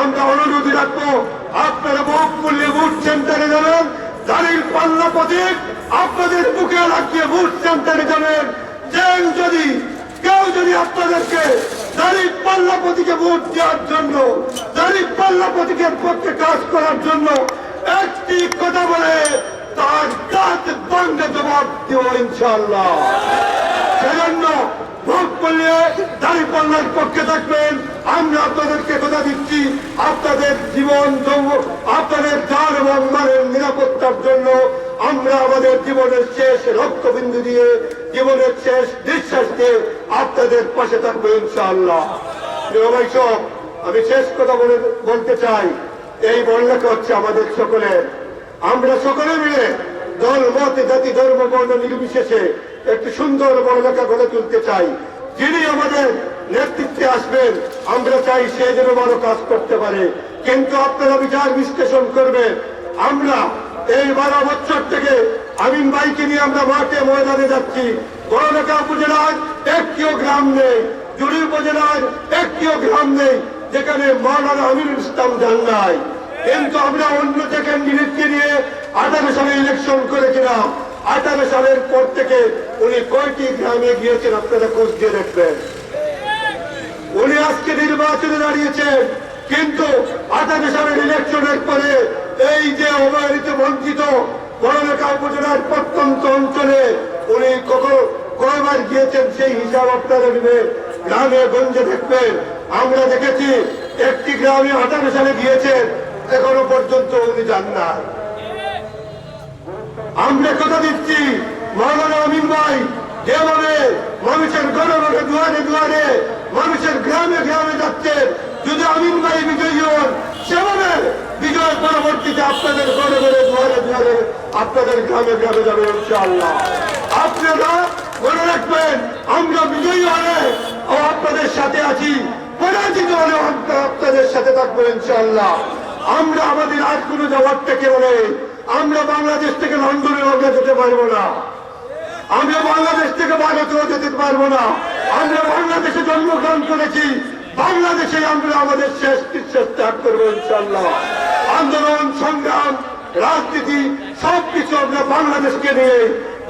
আমরা অনুরোধ রাখব, আপনারা বুক মূল্যে বুট সেন্টারে যাবেন দাঁড়ির পাল্লা প্রতীক আপনাদের বুকে লাগিয়ে বুট সেন্টারে যাবেন। যে যদি, কেউ যদি আপনাদেরকে দাঁড়ির পাল্লা প্রতীকে ভোট দেওয়ার জন্য দাঁড়ির পাল্লা প্রতীকের পক্ষে কাজ করার জন্য একটি কথা বলে, তার দাঁত বাংলা জবাব দেব ইনশাল্লাহ ভোট করলে দাড়ি পাল্লার পক্ষে থাকবেন। আমরা আপনাদেরকে কথা দিচ্ছি, আপনাদের জীবন আপনাদের যান এবং মানের নিরাপত্তার জন্য আমরা আমাদের জীবনের শেষ রক্তবিন্দু দিয়ে, জীবনের শেষ নিঃশ্বাস দিয়ে আপনাদের পাশে থাকব ইনশাআল্লাহ। বৈঠক আমি শেষ কথা বলে, বলতে চাই, এই বন্যাটা হচ্ছে আমাদের সকলের আমরা সকলে মিলে দল, মত, জাতি, ধর্ম, বর্ণ নির্বিশেষে একটি সুন্দর বর্ণাকা গড়ে তুলতে চাই। যিনি আমাদের নেতৃত্বে আসবেন, আমরা চাই সে যেন ভালো কাজ করতে পারে। কিন্তু আপনারা বিচার বিশ্লেষণ করবেন। আমরা এই বারো বছর থেকে আমিন ভাইকে নিয়ে আমরা মাঠে ময়দানে যাচ্ছি। বড়লেখা উপজেলার একটিও গ্রাম নেই, জুড়ি উপজেলার একটিও গ্রাম নেই, যেখানে মাওলানা আমিরুল ইসলাম যান নাই। কিন্তু আমরা অন্য ক্যান্ডিডেটকে নিয়ে আঠারো সালে ইলেকশন করেছিলাম আঠারো সালের পর থেকে উনি কয়টি গ্রামে গিয়েছেন আপনারা খোঁজ দিয়ে দেখবেন। উনি আজকে নির্বাচনে দাঁড়িয়েছেন, কিন্তু আঠারো সালের ইলেকশনের পরে এই যে অবহেলিত বঞ্চিত বড়লেখা উপজেলার প্রত্যন্ত অঞ্চলে উনি কখন কয়বার গিয়েছেন সেই হিসাব আপনারা নেবেন গ্রামে গঞ্জে দেখবেন। আমরা দেখেছি একটি গ্রামে আঠারো সালে গিয়েছেন, এখনও পর্যন্ত উনি যান না আমরা কথা দিচ্ছি, মৌলানা আমিন ভাই যেভাবে মানুষের ঘরে দুয়ারে দুয়ারে, মানুষের গ্রামে গ্রামে যাচ্ছে। যদি আমিন ভাই বিজয়ী হন, সেভাবে বিজয় পরবর্তীতে আপনাদের ঘরে দুয়ারে দুয়ারে আপনাদের গ্রামে গ্রামে যাবে ইনশাআল্লাহ। আপনারা মনে রাখবেন, আমরা বিজয়ী হলে ও আপনাদের সাথে আছি, পরাজিত হলে আপনাদের সাথে থাকব ইনশাআল্লাহ। আমরা আমাদের আর কোনো যাওয়ার থেকে বলে আমরা বাংলাদেশ থেকে লন্ডনে আমরা যেতে পারব না। আমরা বাংলাদেশ থেকে ভারতেও যেতে পারব না। আমরা বাংলাদেশে জন্মগ্রহণ করেছি। বাংলাদেশে আমরা আমাদের শেষ নিঃশ্বাস ত্যাগ করব ইনশাল্লাহ আন্দোলন, সংগ্রাম, রাজনীতি, সবকিছু আমরা বাংলাদেশকে নিয়ে,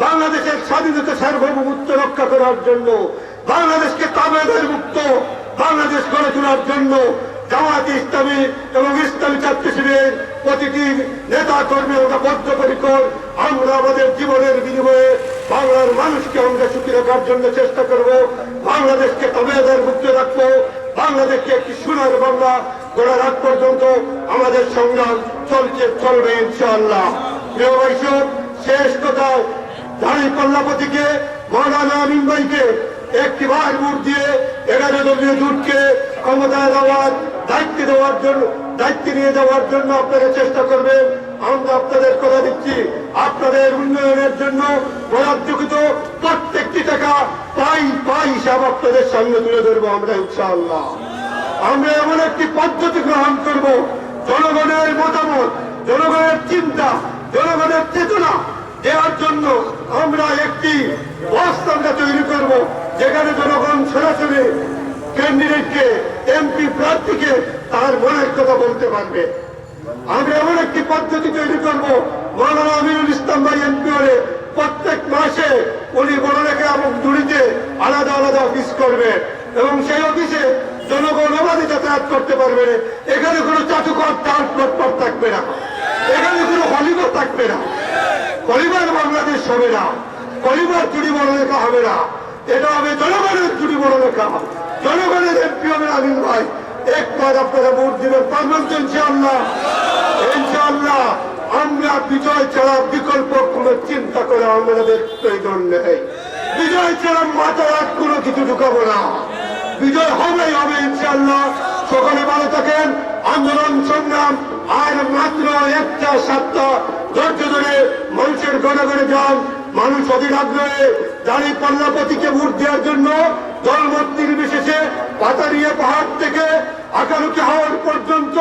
বাংলাদেশের স্বাধীনতা সার্বভৌমত্ব রক্ষা করার জন্য, বাংলাদেশকে তাবেদের মুক্ত বাংলাদেশ গড়ে তোলার জন্য জামাত ইসলামী এবং ইসলামী ছাত্র শিবিরের প্রতিটি নেতা কর্মী আমরা বদ্ধপরিকর, আমরা আমাদের জীবনের বিনিময়ে বাংলার মানুষকে আমরা সুখী রাখার জন্য চেষ্টা করব। বাংলাদেশকে তবেদার মুক্ত রাখব। বাংলাদেশকে একটি সোনার বাংলা গড়ার আগ পর্যন্ত আমাদের সংগ্রাম চলছে, চলবে ইনশাআল্লাহ। প্রিয় শেষ কথা দাঁড়ি পাল্লাপতিকে মৌলানা আমিন ভাইকে একটি বার দিয়ে এগারো দলীয় জোটকে ক্ষমতায় দেওয়ার দায়িত্ব দেওয়ার জন্য, দায়িত্ব নিয়ে যাওয়ার জন্য আপনারা চেষ্টা করবেন। আমরা আপনাদের কথা দিচ্ছি। আপনাদের উন্নয়নের জন্য বরাদ্দকৃত প্রত্যেকটি টাকা পাই পাই হিসাব আপনাদের সামনে তুলে ধরবো আমরা ইনশাআল্লাহ। আমরা এমন একটি পদ্ধতি গ্রহণ করব, জনগণের মতামত, জনগণের চিন্তা, জনগণের চেতনা দেওয়ার জন্য আমরা একটি বস্তা তৈরি করব, যেখানে জনগণ সরাসরি ক্যান্ডিডেটকে এমপি প্রার্থীকে তার মনের কথা বলতে পারবে। আমরা এমন একটি পদ্ধতি তৈরি করব, মৌলানা আমিরুল ইসলাম ভাই এমপি হলে প্রত্যেক মাসে উনি বড়লেখা এবং জুড়িতে আলাদা আলাদা অফিস করবে এবং সেই অফিসে জনগণ অবাধে যাতায়াত করতে পারবে এখানে কোনো চাটুকর তার প্লটপট থাকবে না। এখানে কোনো হলিগর থাকবে না। হলিবার বাংলাদেশ হবে না। হলিবার চুরি বড় লেখা হবে না। এটা হবে জনগণের চুরি বড় লেখা জনগণের এমপি হবে আমিন ভাই। একবার আপনারা ভোট দিবেন, পারবেন তো ইনশাআল্লাহ। ইনশাআল্লাহ আমরা বিজয় ছাড়া বিকল্প কোনো চিন্তা করে আমাদের প্রয়োজন নেই। বিজয় ছাড়া মাথায় আর কোনো কিছু ঢুকাবো না। বিজয় হবেই হবে ইনশাআল্লাহ। সকলে ভালো থাকেন। আন্দোলন, সংগ্রাম, আর মাত্র একটা সপ্তাহ ধৈর্য ধরে মানুষের ঘরে ঘরে যান। মানুষ অধীর আগ্রহে দাঁড়িয়ে পাল্লাপতিকে ভোট দেওয়ার জন্য দলমত নির্বিশেষে পাতারিয়া পাহাড় থেকে আকালুকি হাওয়ার পর্যন্ত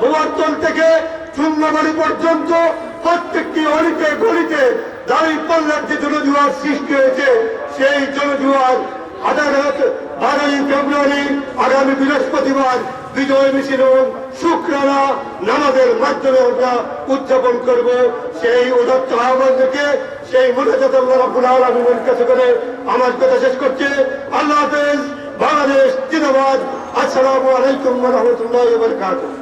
বোয়ারতল থেকে চুন্নাবাড়ি পর্যন্ত, প্রত্যেকটি অলিতে গলিতে দাঁড়িয়ে পাল্লার যে জনজুয়ার সৃষ্টি হয়েছে, সেই জনজুয়ার আদালত বারোই ফেব্রুয়ারি আগামী বৃহস্পতিবার বিজয় মিছিল এবং শুক্রানা নামাজের মাধ্যমে আমরা উদযাপন করব। সেই উদত্ত আহ্বান থেকে সেই মুনাজাত আল্লাহ রাব্বুল আলামিনের কাছে করে আমার কথা শেষ করছে। আল্লাহ হাফেজ, বাংলাদেশ জিন্দাবাদ। আসসালামু আলাইকুম ওয়া রাহমাতুল্লাহি ওয়া বারাকাতুহু।